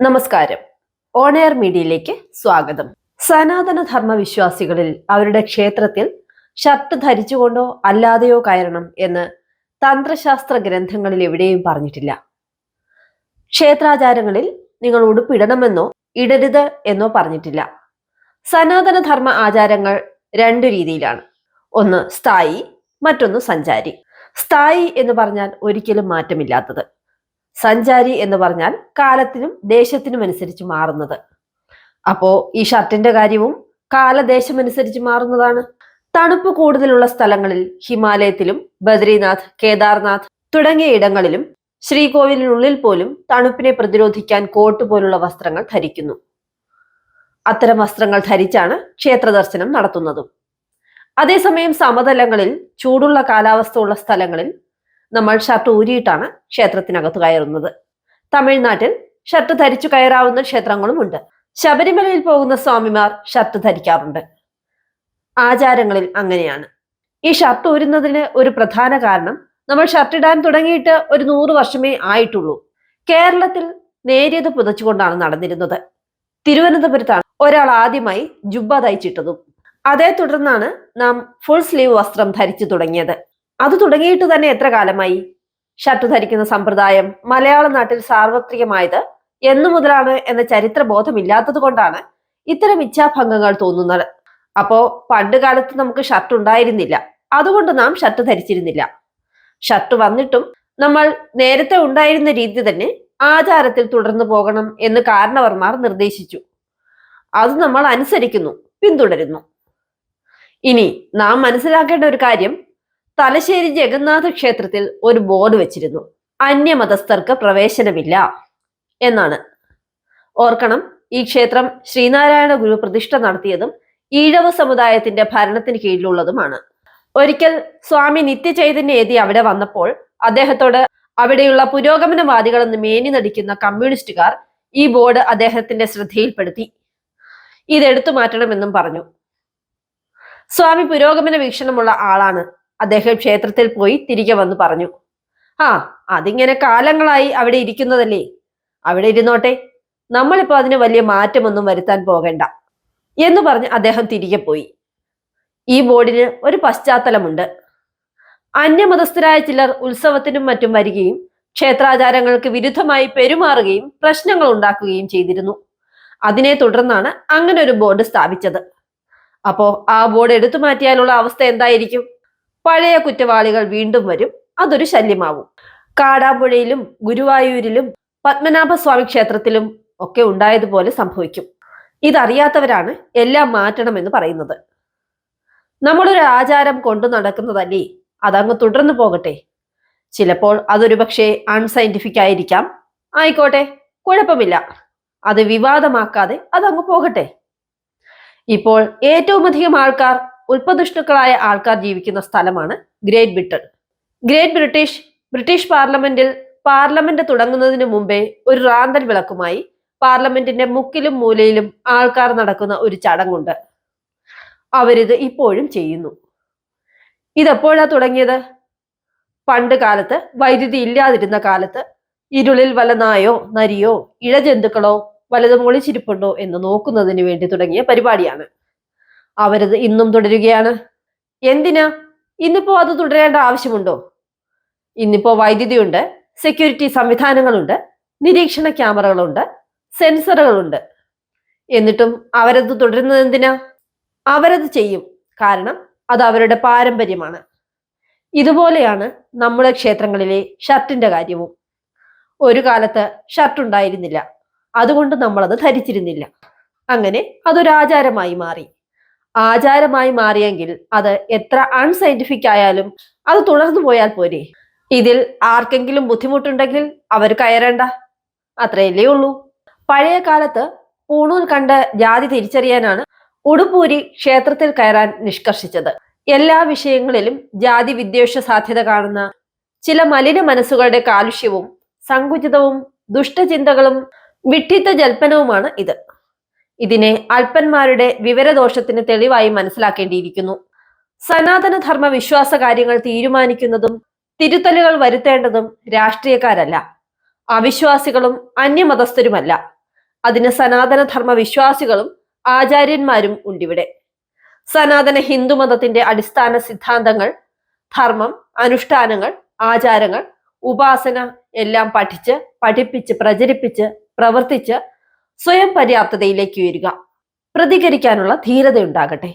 നമസ്കാരം. ഓണയർ മീഡിയയിലേക്ക് സ്വാഗതം. സനാതന ധർമ്മ വിശ്വാസികളിൽ അവരുടെ ക്ഷേത്രത്തിൽ ഷർട്ട് ധരിച്ചുകൊണ്ടോ അല്ലാതെയോ കയറണം എന്ന് തന്ത്രശാസ്ത്ര ഗ്രന്ഥങ്ങളിൽ എവിടെയും പറഞ്ഞിട്ടില്ല. ക്ഷേത്രാചാരങ്ങളിൽ നിങ്ങൾ ഉടുപ്പിടണമെന്നോ ഇടരുത് എന്നോ പറഞ്ഞിട്ടില്ല. സനാതന ധർമ്മ ആചാരങ്ങൾ രണ്ടു രീതിയിലാണ്. ഒന്ന് സ്ഥായി മറ്റൊന്ന് സഞ്ചാരി. സ്ഥായി എന്ന് പറഞ്ഞാൽ ഒരിക്കലും മാറ്റമില്ലാത്തത്. സഞ്ചാരി എന്ന് പറഞ്ഞാൽ കാലത്തിനും ദേശത്തിനും അനുസരിച്ച് മാറുന്നത്. അപ്പോ ഈ ഷർട്ടിന്റെ കാര്യവും കാലദേശമനുസരിച്ച് മാറുന്നതാണ്. തണുപ്പ് കൂടുതലുള്ള സ്ഥലങ്ങളിൽ ഹിമാലയത്തിലും ബദ്രീനാഥ് കേദാർനാഥ് തുടങ്ങിയ ഇടങ്ങളിലും ശ്രീകോവിലിനുള്ളിൽ പോലും തണുപ്പിനെ പ്രതിരോധിക്കാൻ കോട്ട് പോലുള്ള വസ്ത്രങ്ങൾ ധരിക്കുന്നു. അത്തരം വസ്ത്രങ്ങൾ ധരിച്ചാണ് ക്ഷേത്ര ദർശനം നടത്തുന്നതും. അതേസമയം സമതലങ്ങളിൽ ചൂടുള്ള കാലാവസ്ഥ ഉള്ള സ്ഥലങ്ങളിൽ നമ്മൾ ഷർട്ട് ഊരിയിട്ടാണ് ക്ഷേത്രത്തിനകത്ത് കയറുന്നത്. തമിഴ്നാട്ടിൽ ഷർട്ട് ധരിച്ചു കയറാവുന്ന ക്ഷേത്രങ്ങളുമുണ്ട്. ശബരിമലയിൽ പോകുന്ന സ്വാമിമാർ ഷർട്ട് ധരിക്കാറുണ്ട്. ആചാരങ്ങളിൽ അങ്ങനെയാണ്. ഈ ഷർട്ട് ഊരുന്നതിന് ഒരു പ്രധാന കാരണം നമ്മൾ ഷർട്ട് ഇടാൻ തുടങ്ങിയിട്ട് ഒരു നൂറ് വർഷമേ ആയിട്ടുള്ളൂ. കേരളത്തിൽ നേരിയത് പുതച്ചുകൊണ്ടാണ് നടന്നിരുന്നത്. തിരുവനന്തപുരത്താണ് ഒരാൾ ആദ്യമായി ജുബ്ബ തയ്ച്ചിട്ടതും. അതേ തുടർന്നാണ് നാം ഫുൾ സ്ലീവ് വസ്ത്രം ധരിച്ചു തുടങ്ങിയത്. അത് തുടങ്ങിയിട്ട് തന്നെ എത്ര കാലമായി? ഷർട്ട് ധരിക്കുന്ന സമ്പ്രദായം മലയാള നാട്ടിൽ സാർവത്രികമായത് എന്നു മുതലാണ് എന്ന ചരിത്ര ബോധമില്ലാത്തത് കൊണ്ടാണ് ഇത്തരം ഇച്ഛാഭംഗങ്ങൾ തോന്നുന്നത്. അപ്പോ പണ്ട് കാലത്ത് നമുക്ക് ഷർട്ട് ഉണ്ടായിരുന്നില്ല. അതുകൊണ്ട് നാം ഷർട്ട് ധരിച്ചിരുന്നില്ല. ഷർട്ട് വന്നിട്ടും നമ്മൾ നേരത്തെ ഉണ്ടായിരുന്ന രീതി തന്നെ ആചാരത്തിൽ തുടർന്നു പോകണം എന്ന് കാരണവർമാർ നിർദ്ദേശിച്ചു. അത് നമ്മൾ അനുസരിക്കുന്നു പിന്തുടരുന്നു. ഇനി നാം മനസ്സിലാക്കേണ്ട ഒരു കാര്യം തലശ്ശേരി ജഗന്നാഥ ക്ഷേത്രത്തിൽ ഒരു ബോർഡ് വെച്ചിരുന്നു. അന്യമതസ്ഥർക്ക് പ്രവേശനമില്ല എന്നാണ്. ഓർക്കണം ഈ ക്ഷേത്രം ശ്രീനാരായണ ഗുരു പ്രതിഷ്ഠ നടത്തിയതും ഈഴവ സമുദായത്തിന്റെ ഭരണത്തിന് കീഴിലുള്ളതുമാണ്. ഒരിക്കൽ സ്വാമി നിത്യചൈതന്യ എതി അവിടെ വന്നപ്പോൾ അദ്ദേഹത്തോട് അവിടെയുള്ള പുരോഗമനവാദികളെന്ന് മേനി നടിക്കുന്ന കമ്മ്യൂണിസ്റ്റുകാർ ഈ ബോർഡ് അദ്ദേഹത്തിന്റെ ശ്രദ്ധയിൽപ്പെടുത്തി. ഇതെടുത്തു മാറ്റണമെന്നും പറഞ്ഞു. സ്വാമി പുരോഗമന വീക്ഷണമുള്ള ആളാണ് അദ്ദേഹം ക്ഷേത്രത്തിൽ പോയി തിരികെ വന്ന് പറഞ്ഞു ആ അതിങ്ങനെ കാലങ്ങളായി അവിടെ ഇരിക്കുന്നതല്ലേ? അവിടെ ഇരുന്നോട്ടെ. നമ്മളിപ്പോ അതിന് വലിയ മാറ്റമൊന്നും വരുത്താൻ പോകണ്ട എന്ന് പറഞ്ഞ് അദ്ദേഹം തിരികെ പോയി. ഈ ബോർഡിന് ഒരു പശ്ചാത്തലമുണ്ട്. അന്യമതസ്ഥരായ ചിലർ ഉത്സവത്തിനും മറ്റും വരികയും ക്ഷേത്രാചാരങ്ങൾക്ക് വിരുദ്ധമായി പെരുമാറുകയും പ്രശ്നങ്ങൾ ഉണ്ടാക്കുകയും ചെയ്തിരുന്നു. അതിനെ തുടർന്നാണ് അങ്ങനെ ഒരു ബോർഡ് സ്ഥാപിച്ചത്. അപ്പോ ആ ബോർഡ് എടുത്തു മാറ്റിയാലുള്ള അവസ്ഥ എന്തായിരിക്കും? പഴയ കുറ്റവാളികൾ വീണ്ടും വരും. അതൊരു ശല്യമാവും. കാടാമ്പുഴയിലും ഗുരുവായൂരിലും പത്മനാഭസ്വാമി ക്ഷേത്രത്തിലും ഒക്കെ ഉണ്ടായതുപോലെ സംഭവിക്കും. ഇതറിയാത്തവരാണ് എല്ലാം മാറ്റണമെന്ന് പറയുന്നത്. നമ്മളൊരു ആചാരം കൊണ്ടു നടക്കുന്നതല്ലേ? അതങ്ങ് തുടർന്നു പോകട്ടെ. ചിലപ്പോൾ അതൊരു പക്ഷേ അൺസൈന്റിഫിക് ആയിരിക്കാം. ആയിക്കോട്ടെ കുഴപ്പമില്ല. അത് വിവാദമാക്കാതെ അതങ്ങ് പോകട്ടെ. ഇപ്പോൾ ഏറ്റവും അധികം ആൾക്കാർ ഉൽപ്പതിഷ്ണുക്കളായ ആൾക്കാർ ജീവിക്കുന്ന സ്ഥലമാണ് great Britain. Great British British പാർലമെന്റിൽ പാർലമെന്റ് തുടങ്ങുന്നതിന് മുമ്പേ ഒരു റാന്തൽ വിളക്കുമായി പാർലമെന്റിന്റെ മുക്കിലും മൂലയിലും ആൾക്കാർ നടക്കുന്ന ഒരു ചടങ്ങുണ്ട്. അവരിത് ഇപ്പോഴും ചെയ്യുന്നു. ഇതെപ്പോഴാ തുടങ്ങിയത്? പണ്ട് കാലത്ത് വൈദ്യുതി ഇല്ലാതിരുന്ന കാലത്ത് ഇരുളിൽ വല്ല നായോ നരിയോ ഇഴജന്തുക്കളോ വലതും ഒളിച്ചിരിപ്പുണ്ടോ എന്ന് നോക്കുന്നതിന് വേണ്ടി തുടങ്ങിയ പരിപാടിയാണ്. അവരത് ഇന്നും തുടരുകയാണ്. എന്തിനാ? ഇന്നിപ്പോ അത് തുടരേണ്ട ആവശ്യമുണ്ടോ? ഇന്നിപ്പോ വൈദ്യുതിയുണ്ട് സെക്യൂരിറ്റി സംവിധാനങ്ങളുണ്ട് നിരീക്ഷണ ക്യാമറകളുണ്ട് സെൻസറുകളുണ്ട് എന്നിട്ടും അവരത് തുടരുന്നത് എന്തിനാ? അവരത് ചെയ്യും. കാരണം അത് അവരുടെ പാരമ്പര്യമാണ്. ഇതുപോലെയാണ് നമ്മുടെ ക്ഷേത്രങ്ങളിലെ ഷർട്ടിന്റെ കാര്യവും. ഒരു കാലത്ത് ഷർട്ട് ഉണ്ടായിരുന്നില്ല അതുകൊണ്ട് നമ്മളത് ധരിച്ചിരുന്നില്ല. അങ്ങനെ അതൊരു ആചാരമായി മാറി. ആചാരമായി മാറിയെങ്കിൽ അത് എത്ര അൺസയന്റിഫിക് ആയാലും അത് തുടർന്നു പോയാൽ പോരെ. ഇതിൽ ആർക്കെങ്കിലും ബുദ്ധിമുട്ടുണ്ടെങ്കിൽ അവർ കയറേണ്ട. അത്രയല്ലേ ഉള്ളൂ. പഴയ കാലത്ത് പൂണൂൽ കണ്ട് ജാതി തിരിച്ചറിയാനാണ് ഉടുപ്പൂരി ക്ഷേത്രത്തിൽ കയറാൻ നിഷ്കർഷിച്ചത്. എല്ലാ വിഷയങ്ങളിലും ജാതി വിദ്വേഷ സാധ്യത കാണുന്ന ചില മലിന മനസ്സുകളുടെ കാലുഷ്യവും സങ്കുചിതവും ദുഷ്ടചിന്തകളും വിഡ്ഢിത്ത ജൽപ്പനവുമാണ് ഇത്. ഇതിനെ അല്പന്മാരുടെ വിവരദോഷത്തിന് തെളിവായി മനസ്സിലാക്കേണ്ടിയിരിക്കുന്നു. സനാതനധർമ്മ വിശ്വാസ കാര്യങ്ങൾ തീരുമാനിക്കുന്നതും തിരുത്തലുകൾ വരുത്തേണ്ടതും രാഷ്ട്രീയക്കാരല്ല. അവിശ്വാസികളും അന്യമതസ്ഥരുമല്ല. അതിന് സനാതനധർമ്മ വിശ്വാസികളും ആചാര്യന്മാരും ഉണ്ടിവിടെ. സനാതന ഹിന്ദുമതത്തിന്റെ അടിസ്ഥാന സിദ്ധാന്തങ്ങൾ ധർമ്മം അനുഷ്ഠാനങ്ങൾ ആചാരങ്ങൾ ഉപാസന എല്ലാം പഠിച്ച് പഠിപ്പിച്ച് പ്രചരിപ്പിച്ച് പ്രവർത്തിച്ച് സ്വയം പര്യാപ്തതയിലേക്ക് ഉയരുക. പ്രതികരിക്കാനുള്ള ധീരതയുണ്ടാകട്ടെ.